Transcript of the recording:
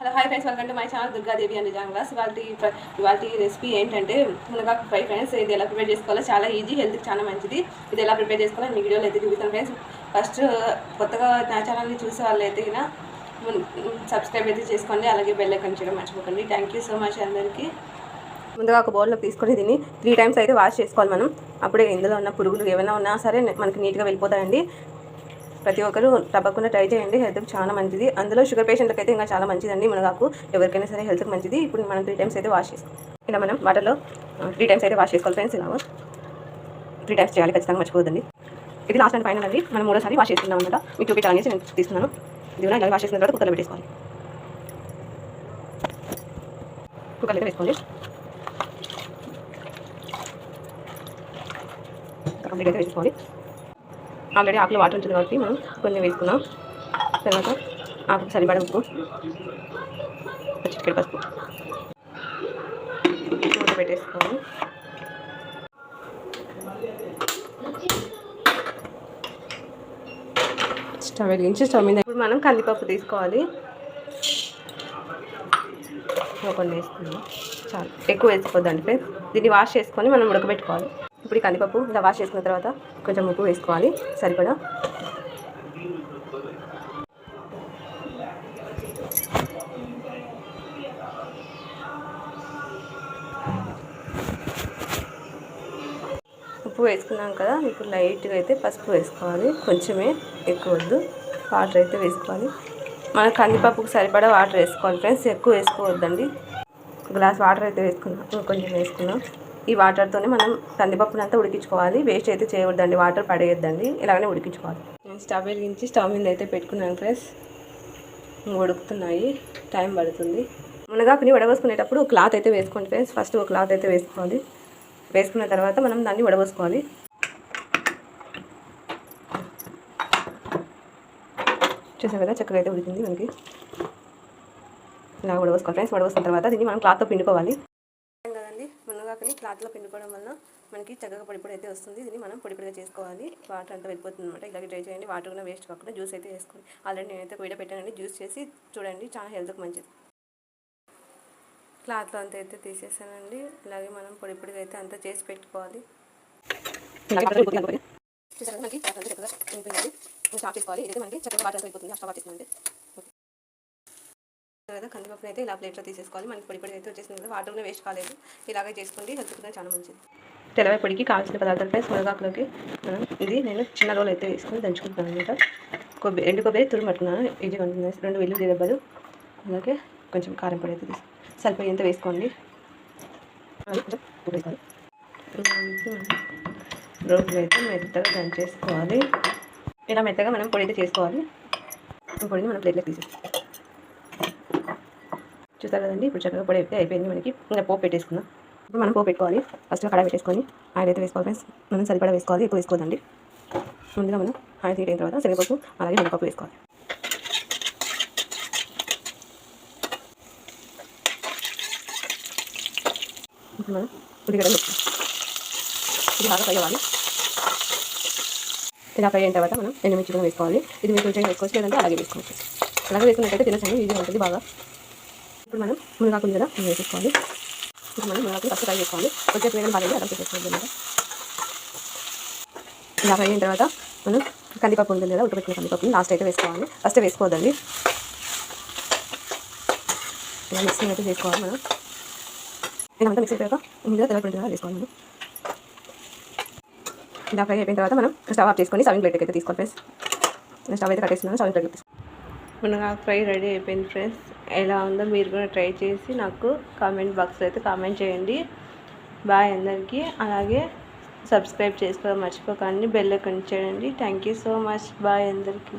Hello hi friends welcome to my channel Durgadevi and జాంగ్లాస్ వాళ్ళ ఇవాళ recipe ఏంటంటే మునగాకు ఫ్రై ఫ్రెండ్స్ ఇది ఎలా ప్రిపేర్ చేసుకోవాలో చాలా ఈజీ హెల్త్కి చాలా మంచిది. ఇది ఎలా ప్రిపేర్ చేసుకోవాలో మీ వీడియోలో అయితే చూపిస్తాను ఫ్రెండ్స్. ఫస్ట్ కొత్తగా నా ఛానల్ని చూసే వాళ్ళు అయితే సబ్స్క్రైబ్ అయితే చేసుకోండి. అలాగే బెల్ ఐకన్ చేయడం మర్చిపోకండి. థ్యాంక్ యూ సో మచ్ అందరికీ. ముందుగా ఒక బౌల్లో తీసుకొని దీన్ని త్రీ టైమ్స్ అయితే వాష్ చేసుకోవాలి మనం. అప్పుడే ఇందులో ఉన్న పురుగులు ఏమైనా ఉన్నా సరే మనకి నీట్గా వెళ్ళిపోతాయండి. ప్రతి ఒక్కరు తప్పకుండా ట్రై చేయండి. హెల్త్కి చాలా మంచిది. అందులో షుగర్ పేషెంట్లకి అయితే ఇంకా చాలా మంచిదండి. మునగాకు ఎవరికైనా సరే హెల్త్కి మంచిది. ఇప్పుడు మనం త్రీ టైమ్స్ అయితే వాష్ చేసుకోవాలి ఇలా మనం వాటర్లో త్రీ టైమ్స్ అయితే వాష్ చేసుకోవాలి ఫ్రెండ్స్ ఇలా త్రీ టైమ్స్ చేయాలి. ఖచ్చితంగా మర్చిపోదండి ఇది లాస్ట్ అండ్ ఫైనల్ అండి. మనం మూడోసారి వాష్ చేసుకున్నాం అనమాట మీకు చూపించాలనేసి నేను తీసుకున్నాను ఇది కూడా ఇలా వాష్ చేసిన తర్వాత కుక్కర్లో పెట్టేసుకోవాలి. కుక్కర్లో వేసుకోండి. కంప్లీట్ అయితే వేసుకోవాలి. ఆల్రెడీ ఆకులో వాటర్ ఉంటుంది కాబట్టి మనం కొంచెం వేసుకున్నాం తర్వాత ఆకు సరిపడ ఉప్పు చిటికెడు పసుపు. మూత పెట్టేసుకోవాలి. స్టవ్ వెలిగించి స్టవ్ మీద ఇప్పుడు మనం కందిపప్పు తీసుకోవాలి. కొన్ని వేసుకుందాం. చాలు. ఎక్కువ వేసుకోవద్దండి ఫ్రెండ్స్ దీన్ని వాష్ చేసుకొని మనం ఉడకబెట్టుకోవాలి. ఇప్పుడు కందిపప్పు ఇలా వాష్ చేసుకున్న తర్వాత కొంచెం ఉప్పు వేసుకోవాలి. సరిపడా? ఉప్పు వేసుకున్నాం కదా ఇప్పుడు లైట్గా అయితే పసుపు వేసుకోవాలి. కొంచెమే ఎక్కువ వద్దు. వాటర్ అయితే వేసుకోవాలి. మన కందిపప్పుకు సరిపడా వాటర్ వేసుకోవాలి. ఫ్రెండ్స్ ఎక్కువ వేసుకోవద్దండి. గ్లాస్ వాటర్ అయితే వేసుకున్నాం కొంచెం వేసుకున్నాం. ఈ వాటర్తోనే మనం కందిపప్పుని అంతా ఉడికించుకోవాలి. వేస్ట్ అయితే చేయవద్దండి. వాటర్ పడేయద్దండి. ఇలాగనే ఉడికించుకోవాలి. నేను స్టవ్ వెలిగించి స్టవ్ మీద అయితే పెట్టుకున్నాను ఫ్రెండ్స్. ఉడుకుతున్నాయి. టైం పడుతుంది. మునగాకుని వడబోసుకునేటప్పుడు క్లాత్ అయితే వేసుకోండి ఫ్రెండ్స్. ఫస్ట్ ఒక క్లాత్ అయితే వేసుకోవాలి. వేసుకున్న తర్వాత మనం దాన్ని వడబోసుకోవాలి. చూసాం కదా? చక్కగా అయితే ఉడికింది మనకి. ఇలా వడబోసుకోవాలి. ఫ్రెండ్స్ వడబోసుకున్న తర్వాత దీన్ని మనం క్లాత్తో పిండుకోవాలి. క్లాత్లో పిండుకోవడం వల్ల మనకి చక్కగా పొడి పొడి అయితే వస్తుంది. దీన్ని మనం పొడి పొడిగా చేసుకోవాలి. వాటర్ అంతా వెళ్ళిపోతుంది అనమాట ఇలాగే ట్రై చేయండి. వాటర్ కూడా వేస్ట్ కాకుండా జ్యూస్ అయితే వేసుకోండి. ఆల్రెడీ నేనైతే వీడియో పెట్టానండి. జ్యూస్ చేసి చూడండి. చాలా హెల్త్కి మంచిది. క్లాత్లో అంతా అయితే తీసేసానండి. అలాగే మనం పొడి పొడిగా అయితే అంతా చేసి పెట్టుకోవాలి. చూసారా? మనకి చక్కగా ఉంటుందండి స్టాప్ చేసుకోవాలి. ఇదైతే మనకి చక్కగా వాటర్ అయిపోతుంది స్టాప్ కదా కందిపప్పు అయితే ఇలా ప్లేట్లో తీసేసుకోవాలి. మనకి పొడి పొడి అయితే వచ్చేసింది కదా వాటర్ కూడా వేస్ట్ కాలేదు. ఇలాగే చేసుకోండి హెల్త్ కూడా చాలా మంచిది. తెలవై పొడికి కావాల్సిన పదార్థాలపై ఫ్రెండ్స్ మునగాకులోకి మనం ఇది నేను చిన్న రోల్ అయితే వేసుకొని దంచుకుంటున్నాను అనమాట. కొబ్బరి రెండు కొబ్బరి తురుము పట్టుకున్నాను ఈజీగా ఉంటుంది రెండు వెల్లుల్లి దెబ్బలు అలాగే కొంచెం కారం పొడి అయితే తీసు సరిపోయేంత వేసుకోండి. రోడ్లు అయితే మెత్తగా దంచేసుకోవాలి. ఇలా మెత్తగా మనం పొడి అయితే చేసుకోవాలి. పొడిని మనం ప్లేట్లోకి తీసేసుకోవాలి చూస్తారు కదండి? ఇప్పుడు చక్కగా పొడి అయితే అయిపోయింది. మనకి ఇంకా పోపు పెట్టేసుకుందాం. ఇప్పుడు మనం పోపు పెట్టుకోవాలి. ఫస్ట్ కడాయి పెట్టేసుకొని ఆయిల్ అయితే వేసుకోవాలి ఫ్రెండ్స్. మనం సరిపడా వేసుకోవాలి. ఎక్కువ వేసుకోదండి ముందుగా మనం ఆయిల్ తీయడం తర్వాత శనగపప్పు అలాగే మినపప్పు వేసుకోవాలి. ఇప్పుడు మనం ఉడిగడం ఇది బాగా ఫ్రై అవ్వాలి. ఇలా ఫ్రై అయిన తర్వాత మనం ఎండుమిర్చి కూడా వేసుకోవాలి. ఇది మీరు కొంచెం వేసుకోవచ్చు లేదంటే అలాగే వేసుకోవచ్చు. అలాగే వేసుకున్నట్టయితే తినచ్చండి. ఈజీగా ఉంటుంది బాగా. ఇప్పుడు మనం మునగాకులు కదా వేసేసుకోవాలి. ఇప్పుడు మనం మునగాకులు ఫస్ట్ ఫ్రై చేసుకోవాలి. కొంచెం వేయడం బాగా అర్థం చేసుకోవాలి అనమాట ఇలా ఫ్రై అయిన తర్వాత మనం కందిపప్పు ఉంటుంది కదా ఉట్టుపెట్టిన కందిపప్పుని లాస్ట్ అయితే వేసుకోవాలి. ఫస్ట్ వేసుకోవద్దండి. ఇలా మిక్సింగ్ అయితే చేసుకోవాలి మనం. ఇలా అంతా మిక్స్ అయిపోయాక ఇందులో తెల్లపడి వేసుకోవాలి మనం. ఇలా ఫ్రై అయిపోయిన తర్వాత మనం స్టవ్ ఆఫ్ చేసుకొని సవింగ్ ప్లేట్కి అయితే తీసుకోవాలి ఫ్రెండ్స్ స్టవ్ అయితే కట్టేస్తున్నాను సవింగ్ ప్లేట్కి తీసుకోవాలి మునగాకు ఫ్రై రెడీ అయిపోయింది ఫ్రెండ్స్. ఎలా ఉందో మీరు కూడా ట్రై చేసి నాకు కామెంట్ బాక్స్లో అయితే కామెంట్ చేయండి. బాయ్ అందరికీ. అలాగే సబ్స్క్రైబ్ చేసుకోవడం మర్చిపోకండి. బెల్ ఐకాన్ చేయండి thank you so much. Bye అందరికీ.